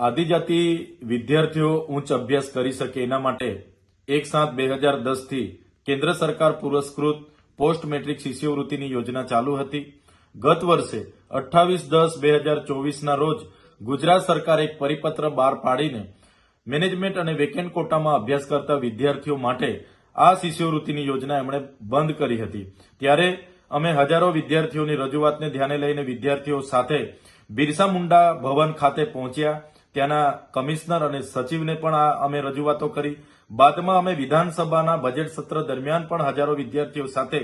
આદિજાતિ વિદ્યાર્થીઓ ઉચ્ચ અભ્યાસ કરી શકે એના માટે એક સાત બે હજાર દસથી કેન્દ્ર સરકાર પુરસ્કૃત પોસ્ટ મેટ્રિક શિષ્યવૃત્તિની યોજના ચાલુ હતી. ગત વર્ષે અઠ્ઠાવીસ દસ બે હજાર ચોવીસના રોજ ગુજરાત સરકારે એક પરિપત્ર બહાર પાડીને મેનેજમેન્ટ અને વેકેન્ટ કોટામાં અભ્યાસ કરતા વિદ્યાર્થીઓ માટે આ શિષ્યવૃત્તિની યોજના એમણે બંધ કરી હતી. ત્યારે અમે હજારો વિદ્યાર્થીઓની રજૂઆતને ધ્યાને લઈને વિદ્યાર્થીઓ સાથે બિરસા મુંડા ભવન ખાતે પહોંચ્યા. ત્યાંના કમિશનર અને સચિવને પણ આ અમે રજૂઆતો કરી. બાદમાં અમે વિધાનસભાના બજેટ સત્ર દરમિયાન પણ હજારો વિદ્યાર્થીઓ સાથે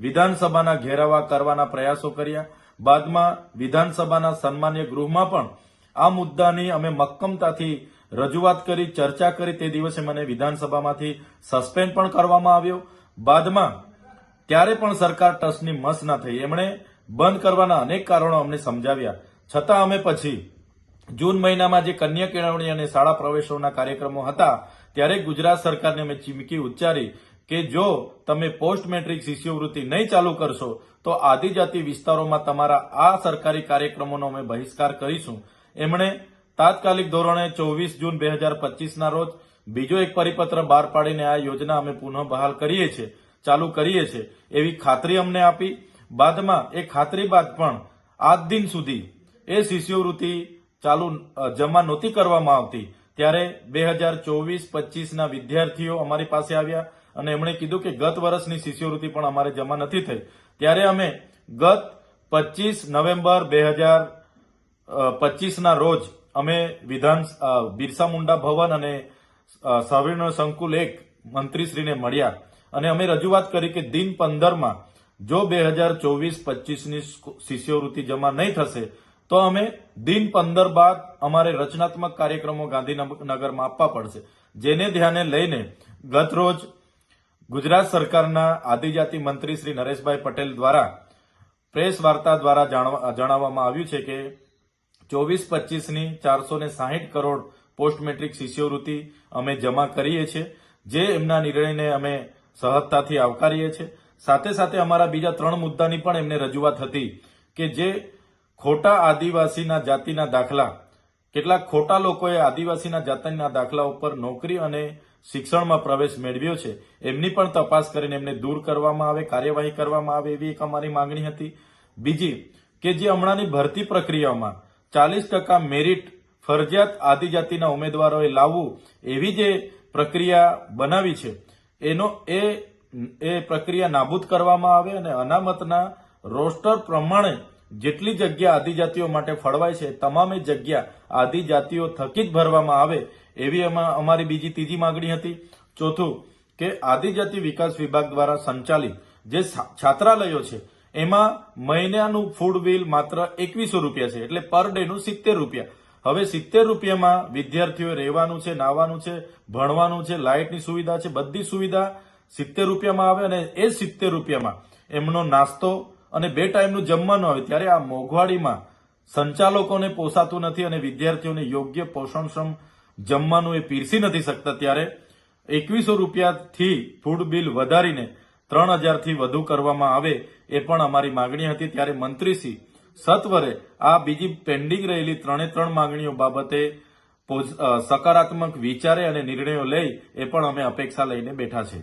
વિધાનસભાના ઘેરાવા કરવાના પ્રયાસો કર્યા. બાદમાં વિધાનસભાના સન્માન્ય ગૃહમાં પણ આ મુદ્દાની અમે મક્કમતાથી રજૂઆત કરી, ચર્ચા કરી. તે દિવસે મને વિધાનસભામાંથી સસ્પેન્ડ પણ કરવામાં આવ્યો. બાદમાં ત્યારે પણ સરકાર ટસની મસ ના થઈ. એમણે બંધ કરવાના અનેક કારણો અમને સમજાવ્યા. છતાં અમે પછી જૂન મહિનામાં જે કન્યા કેળવણી અને શાળા પ્રવેશોના કાર્યક્રમો હતા, ત્યારે ગુજરાત સરકારને અમે ચીમકી ઉચ્ચારી કે જો તમે પોસ્ટ મેટ્રિક શિષ્યવૃત્તિ નહીં ચાલુ કરશો, તો આદિજાતિ વિસ્તારોમાં તમારા આ સરકારી કાર્યક્રમોનો અમે બહિષ્કાર કરીશું. એમણે તાત્કાલિક ધોરણે ચોવીસ જૂન બે હજાર પચીસના રોજ બીજો એક પરિપત્ર બહાર પાડીને આ યોજના અમે પુનઃ બહાલ કરીએ છીએ ચાલુ કરીએ છીએ એવી ખાતરી અમને આપી. બાદમાં એ ખાતરી બાદ પણ આજ દિન સુધી એ શિષ્યવૃત્તિ ચાલુ જમા નહોતી કરવામાં આવતી, ત્યારે બે હજાર ચોવીસ પચીસના વિદ્યાર્થીઓ અમારી પાસે આવ્યા અને એમણે કીધું કે ગત વર્ષની શિષ્યવૃત્તિ પણ અમારે જમા નથી થઈ. ત્યારે અમે ગત પચીસ નવેમ્બર બે હજાર પચીસના રોજ અમે વિધાન બિરસા મુંડા ભવન અને સવિર્ણ સંકુલ એક મંત્રીશ્રીને મળ્યા અને અમે રજૂઆત કરી કે દિન પંદરમાં જો બે હજાર ચોવીસ પચીસની શિષ્યવૃત્તિ જમા નહીં થશે તો અમે દિન પંદર બાદ અમારે રચનાત્મક કાર્યક્રમો ગાંધીનગરમાં આપવા પડશે. જેને ધ્યાને લઈને ગત રોજ ગુજરાત સરકારના આદિજાતિ મંત્રી શ્રી નરેશભાઈ પટેલ દ્વારા પ્રેસ વાર્તા દ્વારા જાણવા- જણાવવામાં આવ્યું છે કે ચોવીસ પચીસની ચારસો ને સાહીઠ કરોડ પોસ્ટ મેટ્રિક શિષ્યવૃત્તિ અમે જમા કરીએ છીએ, જે એમના નિર્ણયને અમે સહજતાથી આવકારીએ છીએ. સાથે સાથે અમારા બીજા ત્રણ મુદ્દાની પણ એમને રજૂઆત હતી કે જે ખોટા આદિવાસીના જાતિના દાખલા. કેટલાક ખોટા લોકોએ આદિવાસીના જાતિના દાખલા ઉપર નોકરી અને શિક્ષણમાં પ્રવેશ મેળવ્યો છે. એમની પણ તપાસ કરીને એમને દૂર કરવામાં આવે, કાર્યવાહી કરવામાં આવે એવી એક અમારી માંગણી હતી. બીજી, કે જે હમણાંની ભરતી પ્રક્રિયામાં ચાલીસ ટકા મેરિટ ફરજિયાત આદિજાતિના ઉમેદવારોએ લાવવું એવી જે પ્રક્રિયા બનાવી છે, એનો એ એ પ્રક્રિયા નાબૂદ કરવામાં આવે અને અનામતના રોસ્ટર પ્રમાણે જેટલી જગ્યા આદિજાતિઓ માટે ફળવાય છે, તમામે જગ્યા આદિજાતિઓ થકી જ ભરવામાં આવે, એવી અમારી બીજી ત્રીજી માંગણી હતી. ચોથું, કે આદિજાતિ વિકાસ વિભાગ દ્વારા સંચાલિત જે છાત્રાલયો છે, એમાં મહિનાનું ફૂડ બિલ માત્ર એકવીસો રૂપિયા છે, એટલે પર ડેનું સિત્તેર રૂપિયા. હવે સિત્તેર રૂપિયામાં વિદ્યાર્થીઓએ રહેવાનું છે, નાવાનું છે, ભણવાનું છે, લાઇટની સુવિધા છે, બધી સુવિધા સિત્તેર રૂપિયામાં આવે અને એ સિત્તેર રૂપિયામાં એમનો નાસ્તો અને બે ટાઈમનું જમવાનું આવે ત્યારે આ મોંઘવાડીમાં સંચાલકોને પોસાતું નથી અને વિદ્યાર્થીઓને યોગ્ય પોષણક્ષમ જમવાનું એ પીરસી નથી શકતા ત્યારે એકવીસો રૂપિયાથી ફૂડ બિલ વધારીને ત્રણ હજારથી વધુ કરવામાં આવે એ પણ અમારી માંગણી હતી ત્યારે મંત્રીશ્રી સત્વરે આ બીજી પેન્ડિંગ રહેલી ત્રણે ત્રણ માંગણીઓ બાબતે સકારાત્મક વિચારે અને નિર્ણયો લઈ એ પણ અમે અપેક્ષા લઈને બેઠા છે.